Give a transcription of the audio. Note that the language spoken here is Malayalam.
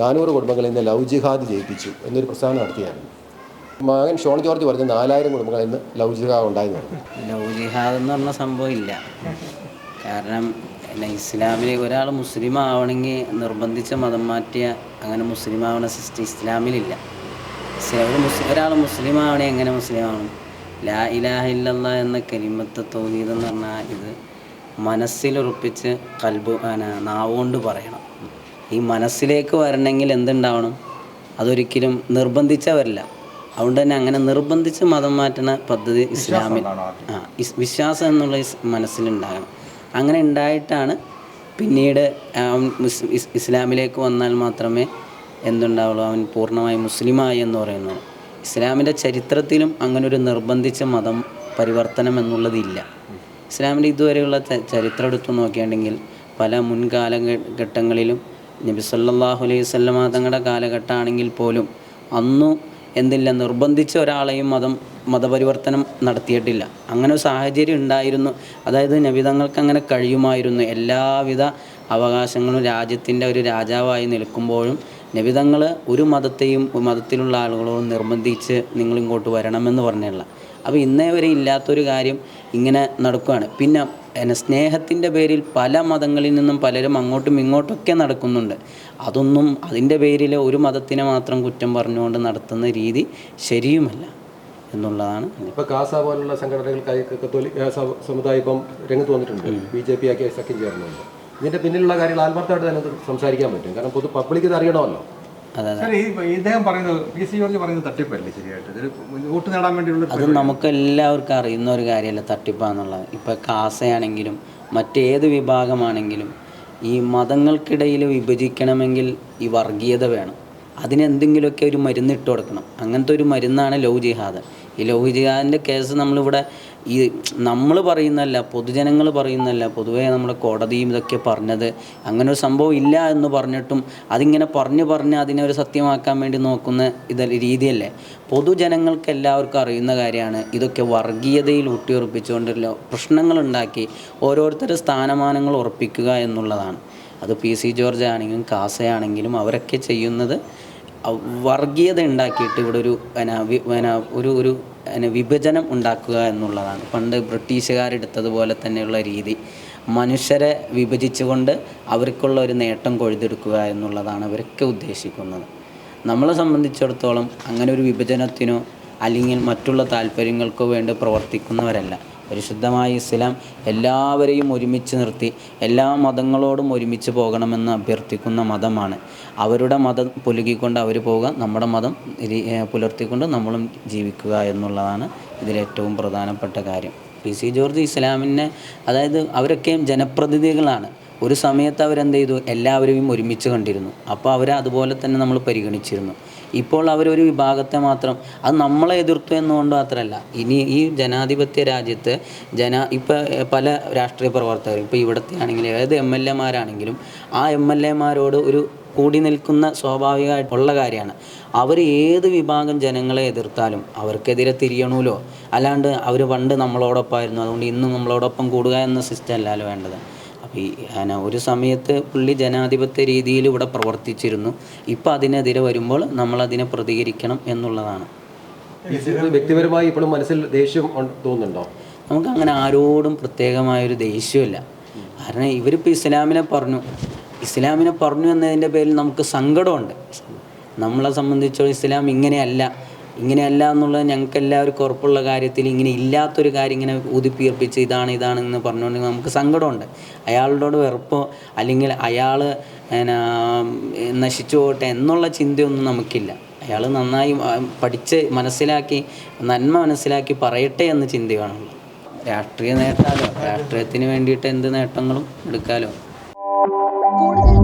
നാനൂറ് കുടുംബങ്ങളിൽ നിന്ന് ലവ് ജിഹാദ് ജയിപ്പിച്ചു എന്നൊരു പ്രസ്താവന നടത്തിയായിരുന്നു. മകൻ ഷോൺ ജോർജ് പറഞ്ഞ നാലായിരം കുടുംബങ്ങളിൽ നിന്ന് ലവ് ജിഹാദ് ഉണ്ടായെന്ന് പറഞ്ഞു ലവ് ജിഹാദ് എന്ന് പറഞ്ഞ സംഭവം ഇല്ല. കാരണം പിന്നെ ഇസ്ലാമിൽ ഒരാൾ മുസ്ലിം ആവണമെങ്കിൽ നിർബന്ധിച്ച മതം മാറ്റിയ അങ്ങനെ മുസ്ലിം ആവണ സിസ്റ്റം ഇസ്ലാമിലില്ല മുസ്ലിം ഒരാൾ മുസ്ലിം ആവണേ എങ്ങനെ മുസ്ലിം ആവണം? ലാ ഇലാഹ ഇല്ലല്ല എന്ന കരിമത്ത് തോന്നിയതെന്ന് പറഞ്ഞാൽ ഇത് മനസ്സിലുറപ്പിച്ച് കൽബ് നാവുകൊണ്ട് പറയണം. ഈ മനസ്സിലേക്ക് വരണമെങ്കിൽ എന്തുണ്ടാവണം? അതൊരിക്കലും നിർബന്ധിച്ചാൽ വരില്ല അതുകൊണ്ട് തന്നെ അങ്ങനെ നിർബന്ധിച്ച് മതം മാറ്റുന്ന പദ്ധതി ഇസ്ലാമിൽ ആ വിശ്വാസം എന്നുള്ള മനസ്സിലുണ്ടാകണം. അങ്ങനെ ഉണ്ടായിട്ടാണ് പിന്നീട് അവൻ ഇസ്ലാമിലേക്ക് വന്നാൽ മാത്രമേ എന്തുണ്ടാവുള്ളൂ? അവൻ പൂർണമായി മുസ്ലിമായി എന്ന് പറയുന്നത് ഇസ്ലാമിന്റെ ചരിത്രത്തിലും അങ്ങനെ ഒരു നിർബന്ധിച്ച മതം പരിവർത്തനം എന്നുള്ളതില്ല. ഇസ്ലാമിന്റെ ഇതുവരെയുള്ള ചരിത്രം എടുത്തു നോക്കുകയാണെങ്കിൽ പല മുൻകാലഘട്ടങ്ങളിലും നബി സല്ലല്ലാഹു അലൈഹി വസല്ലമ തങ്ങളുടെ കാലഘട്ടമാണെങ്കിൽ പോലും അന്നു എന്തില്ല നിർബന്ധിച്ച ഒരാളെയും മതം മതപരിവർത്തനം നടത്തിയിട്ടില്ല. അങ്ങനെ ഒരു സാഹചര്യം ഉണ്ടായിരുന്നു. അതായത് നബിതങ്ങൾക്ക് അങ്ങനെ കഴിയുമായിരുന്നു. എല്ലാവിധ അവകാശങ്ങളും രാജ്യത്തിന്റെ ഒരു രാജാവായി നിൽക്കുമ്പോഴും നബിതങ്ങൾ ഒരു മതത്തെയും മതത്തിലുള്ള ആളുകളോട് നിർബന്ധിച്ച് നിങ്ങളിങ്ങോട്ട് വരണമെന്ന് പറഞ്ഞില്ല അപ്പോൾ ഇന്നേ വരെ ഇല്ലാത്തൊരു കാര്യം ഇങ്ങനെ നടക്കുകയാണ്. പിന്നെ എന്നെ സ്നേഹത്തിന്റെ പേരിൽ പല മതങ്ങളിൽ നിന്നും പലരും അങ്ങോട്ടും ഇങ്ങോട്ടൊക്കെ നടക്കുന്നുണ്ട്. അതൊന്നും അതിന്റെ പേരിൽ ഒരു മതത്തിനെ മാത്രം കുറ്റം പറഞ്ഞുകൊണ്ട് നടത്തുന്ന രീതി ശരിയുമല്ല എന്നുള്ളതാണ് ഇപ്പോൾ കാസ പോലുള്ള സംഘടനകൾക്കായി കത്തോലിക്ക സമുദായം ഇപ്പം രംഗത്ത് വന്നിട്ടുണ്ട്. ബി ജെ പി ആക്കി സഖ്യം ചേർന്നുണ്ട് ഇതിന്റെ പിന്നിലുള്ള കാര്യങ്ങൾ ആത്മാർത്ഥമായിട്ട് തന്നെ സംസാരിക്കാൻ പറ്റും. കാരണം പൊതു പബ്ലിക് ഇത് അറിയണമല്ലോ. ഇദ്ദേഹം പറയുന്നത് പി സി ജോർജ് പറയുന്നത് തട്ടിപ്പല്ലേ ശരിയായിട്ട്? ഇതൊരു വോട്ട് നേടാൻ വേണ്ടിയുള്ള അത് നമുക്ക് എല്ലാവർക്കും അറിയുന്ന ഒരു കാര്യമല്ല തട്ടിപ്പാന്നുള്ളത് ഇപ്പം കാസയാണെങ്കിലും മറ്റേത് വിഭാഗമാണെങ്കിലും ഈ മതങ്ങൾക്കിടയിൽ വിഭജിക്കണമെങ്കിൽ ഈ വർഗീയത വേണം. അതിനെന്തെങ്കിലുമൊക്കെ ഒരു മരുന്ന് ഇട്ട് കൊടുക്കണം. അങ്ങനത്തെ ഒരു മരുന്നാണ് ലവ് ജിഹാദ്. ഈ ലവ് ജിഹാദിന്റെ കേസ് നമ്മളിവിടെ ഈ നമ്മൾ പറയുന്നതല്ല പൊതുജനങ്ങൾ പറയുന്നതല്ല പൊതുവേ നമ്മുടെ കോടതിയും ഇതൊക്കെ പറഞ്ഞത്. അങ്ങനെ ഒരു സംഭവം ഇല്ല എന്ന് പറഞ്ഞിട്ടും അതിങ്ങനെ പറഞ്ഞ് പറഞ്ഞ് അതിനെ ഒരു സത്യമാക്കാൻ വേണ്ടി നോക്കുന്ന ഇത് രീതിയല്ലേ. പൊതുജനങ്ങൾക്ക് എല്ലാവർക്കും അറിയുന്ന കാര്യമാണ് ഇതൊക്കെ വർഗീയതയിൽ ഊട്ടിയുറപ്പിച്ചുകൊണ്ടുള്ള പ്രശ്നങ്ങളുണ്ടാക്കി ഓരോരുത്തരുടെ സ്ഥാനമാനങ്ങൾ ഉറപ്പിക്കുക എന്നുള്ളതാണ്. അത് പി സി ജോർജ് ആണെങ്കിലും കാസയാണെങ്കിലും അവരൊക്കെ ചെയ്യുന്നത് വർഗീയത ഉണ്ടാക്കിയിട്ട് ഇവിടെ ഒരു പിന്നെ ഒരു ഒരു വിഭജനം ഉണ്ടാക്കുക എന്നുള്ളതാണ്. പണ്ട് ബ്രിട്ടീഷുകാരെടുത്തതുപോലെ തന്നെയുള്ള രീതി. മനുഷ്യരെ വിഭജിച്ചുകൊണ്ട് അവർക്കുള്ള ഒരു നേട്ടം കൊഴുതെടുക്കുക എന്നുള്ളതാണ് അവരൊക്കെ ഉദ്ദേശിക്കുന്നത്. നമ്മളെ സംബന്ധിച്ചിടത്തോളം അങ്ങനെ ഒരു വിഭജനത്തിനോ അല്ലെങ്കിൽ മറ്റുള്ള താല്പര്യങ്ങൾക്കോ വേണ്ടി പ്രവർത്തിക്കുന്നവരല്ല. പരിശുദ്ധമായ ഇസ്ലാം എല്ലാവരെയും ഒരുമിച്ച് നിർത്തി എല്ലാ മതങ്ങളോടും ഒരുമിച്ച് പോകണമെന്ന് അഭ്യർത്ഥിക്കുന്ന മതമാണ്. അവരുടെ മതം പുലുകിക്കൊണ്ട് അവർ പോവുക നമ്മുടെ മതം പുലർത്തിക്കൊണ്ട് നമ്മളും ജീവിക്കുക എന്നുള്ളതാണ് ഇതിലേറ്റവും പ്രധാനപ്പെട്ട കാര്യം. പി സി ജോർജ് ഇസ്ലാമിനെ അതായത് അവരൊക്കെയും ജനപ്രതിനിധികളാണ്. ഒരു സമയത്ത് അവരെന്ത് ചെയ്തു? എല്ലാവരെയും ഒരുമിച്ച് കണ്ടിരുന്നു. അപ്പോൾ അവരെ അതുപോലെ തന്നെ നമ്മൾ പരിഗണിച്ചിരുന്നു. ഇപ്പോൾ അവരൊരു വിഭാഗത്തെ മാത്രം അത് നമ്മളെ എതിർത്തു എന്നുകൊണ്ട് മാത്രമല്ല. ഇനി ഈ ജനാധിപത്യ രാജ്യത്ത് ജന ഇപ്പോൾ പല രാഷ്ട്രീയ പ്രവർത്തകരും ഇപ്പോൾ ഇവിടുത്തെ ആണെങ്കിലും ഏത് എം എൽ എമാരാണെങ്കിലും ആ എം എൽ എമാരോട് ഒരു കൂടി നിൽക്കുന്ന സ്വാഭാവികമായിട്ടുള്ള കാര്യമാണ്. അവർ ഏത് വിഭാഗം ജനങ്ങളെ എതിർത്താലും അവർക്കെതിരെ തിരിയണമല്ലോ അല്ലാണ്ട് അവർ പണ്ട് നമ്മളോടൊപ്പമായിരുന്നു അതുകൊണ്ട് ഇന്നും നമ്മളോടൊപ്പം കൂടുക എന്ന സിസ്റ്റം അല്ലല്ലോ വേണ്ടത്. ഈ പിന്നെ ഒരു സമയത്ത് പുള്ളി ജനാധിപത്യ രീതിയിൽ ഇവിടെ പ്രവർത്തിച്ചിരുന്നു. ഇപ്പം അതിനെതിരെ വരുമ്പോൾ നമ്മൾ അതിനെ പ്രതികരിക്കണം എന്നുള്ളതാണ്. വ്യക്തിപരമായി ഇപ്പോഴും മനസ്സിൽ ദേഷ്യം തോന്നുന്നുണ്ടോ? നമുക്ക് അങ്ങനെ ആരോടും പ്രത്യേകമായൊരു ദേഷ്യമില്ല. കാരണം ഇവരിപ്പോൾ ഇസ്ലാമിനെ പറഞ്ഞു. ഇസ്ലാമിനെ പറഞ്ഞു എന്നതിന്റെ പേരിൽ നമുക്ക് സങ്കടമുണ്ട്. നമ്മളെ സംബന്ധിച്ചോ ഇസ്ലാം ഇങ്ങനെയല്ല. ഇങ്ങനെയല്ല എന്നുള്ളത് ഞങ്ങൾക്ക് എല്ലാവർക്കും ഉറപ്പുള്ള കാര്യത്തിൽ ഇങ്ങനെ ഇല്ലാത്തൊരു കാര്യം ഇങ്ങനെ ഊതിപ്പീർപ്പിച്ച് ഇതാണ് ഇതാണ് എന്ന് പറഞ്ഞുകൊണ്ട് നമുക്ക് സങ്കടമുണ്ട്. അയാളോട് വെറുപ്പോ അല്ലെങ്കിൽ അയാൾ നശിച്ചു പോകട്ടെ എന്നുള്ള ചിന്തയൊന്നും നമുക്കില്ല. അയാൾ നന്നായി പഠിച്ച് മനസ്സിലാക്കി നന്മ മനസ്സിലാക്കി പറയട്ടെ എന്ന ചിന്തയാണുള്ളത് രാഷ്ട്രീയ നേട്ടാലോ രാഷ്ട്രീയത്തിന് വേണ്ടിയിട്ട് എന്ത് നേട്ടങ്ങളും എടുക്കാലോ?